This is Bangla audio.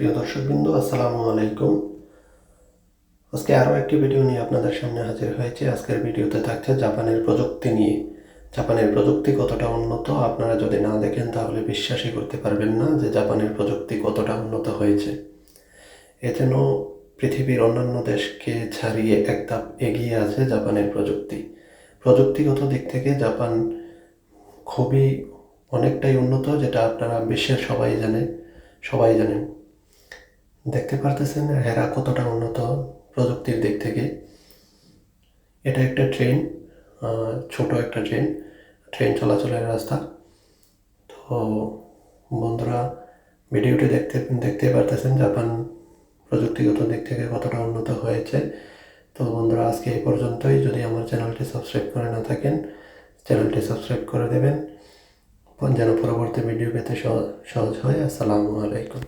প্রিয় দর্শকবৃন্দ, আসসালামু আলাইকুম। আজকে আরও একটি ভিডিও নিয়ে আপনাদের সামনে হাজির হয়েছে। আজকের ভিডিওতে থাকছে জাপানের প্রযুক্তি নিয়ে। জাপানের প্রযুক্তি কতটা উন্নত, আপনারা যদি না দেখেন তাহলে বিশ্বাসই করতে পারবেন না যে জাপানের প্রযুক্তি কতটা উন্নত হয়েছে। এ যেন পৃথিবীর অন্যান্য দেশকে ছাড়িয়ে এক ধাপ এগিয়ে আছে জাপানের প্রযুক্তি। প্রযুক্তিগত দিক থেকে জাপান খুবই অনেকটাই উন্নত, যেটা আপনারা বিশ্বের সবাই জানে, সবাই জানেন। দেখতে পারতেছেন হেরা কতটা উন্নত প্রযুক্তির দিক থেকে। এটা একটা ট্রেন ছোট একটা ট্রেন ট্রেন চলাচলের রাস্তা। তো বন্ধুরা, ভিডিওটি দেখতে দেখতে পারতেছেন জাপান প্রযুক্তিগত দিক থেকে কতটা উন্নত হয়েছে। তো বন্ধুরা, আজকে এই পর্যন্তই। যদি আমার চ্যানেলটি সাবস্ক্রাইব করে না থাকেন, চ্যানেলটি সাবস্ক্রাইব করে দেবেন। যেন পরবর্তী ভিডিও পেতে সহ- সহজ হয়। আসসালামু আলাইকুম।